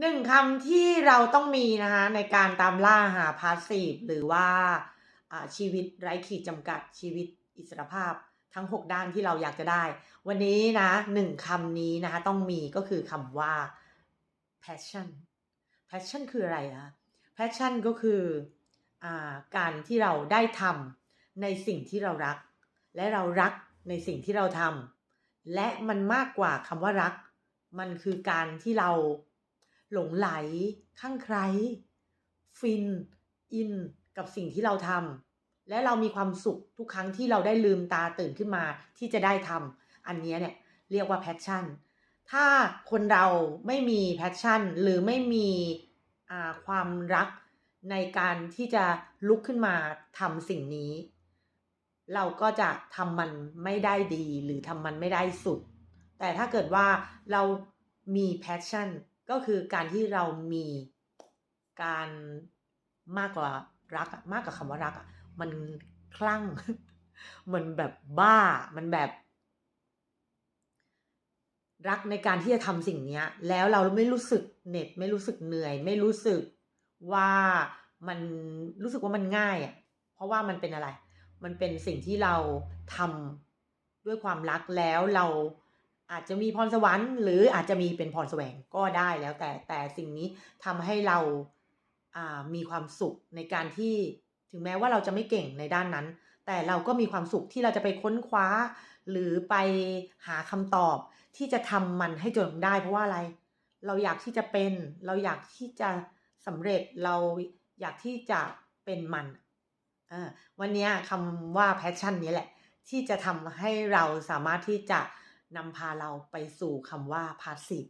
หนึ่งคำที่เราต้องมีนะคะในการตามล่าหาพาสซีฟหรือว่าชีวิตไร้ขีดจำกัดชีวิตอิสรภาพทั้ง 6 ด้านที่เราอยากจะได้ วันนี้นะหนึ่งคำนี้นะคะต้องมีก็คือคำว่า passion passion คืออะไรคะ passion ก็คืออการที่เราได้ทำในสิ่งที่เรารัก และเรารักในสิ่งที่เราทำและมันมากกว่าคำว่ารัก มันคือการที่เรา หลงไหลข้างใคร ฟิน อินกับสิ่งที่เราทำและเรามีความสุขทุกครั้งที่เราได้ลืมตาตื่นขึ้นมาที่จะได้ทำอันนี้เนี่ยเรียกว่า passion ถ้าคนเราไม่มี passion หรือไม่มีความรักในการที่จะลุกขึ้นมาทำสิ่งนี้ เราก็จะทำมันไม่ได้ดีหรือทำมันไม่ได้สุด แต่ถ้าเกิดว่าเรามี passion ก็คือการที่เรามีการมากกว่ารักมากกว่าคำว่ารักอะมันคลั่ง มันแบบบ้ามันแบบ รักในการที่จะทำสิ่งนี้แล้วเราไม่รู้สึกเหน็ดไม่รู้สึกเหนื่อย ไม่รู้สึกว่ามันรู้สึกว่ามันง่ายอะเพราะว่ามันเป็นอะไร มันเป็นสิ่งที่เราทำด้วยความรักแล้วเรา อาจจะมีพรสวรรค์หรืออาจจะมีเป็นพรแสวงก็ได้แล้วแต่แต่สิ่งนี้ทำให้เราอ่ามีความสุขในการที่ถึงแม้ว่าเราจะไม่เก่งในด้านนั้น แต่เราก็มีความสุขที่เราจะไปค้นคว้า หรือไปหาคำตอบที่จะทำมันให้จนได้ เพราะว่าอะไร เราอยากที่จะเป็น เราอยากที่จะสำเร็จเราอยากที่จะเป็นมันอวันนี้คำว่า passion นี้แหละ ที่จะทำให้เราสามารถที่จะ นำพาเราไปสู่คำว่า passive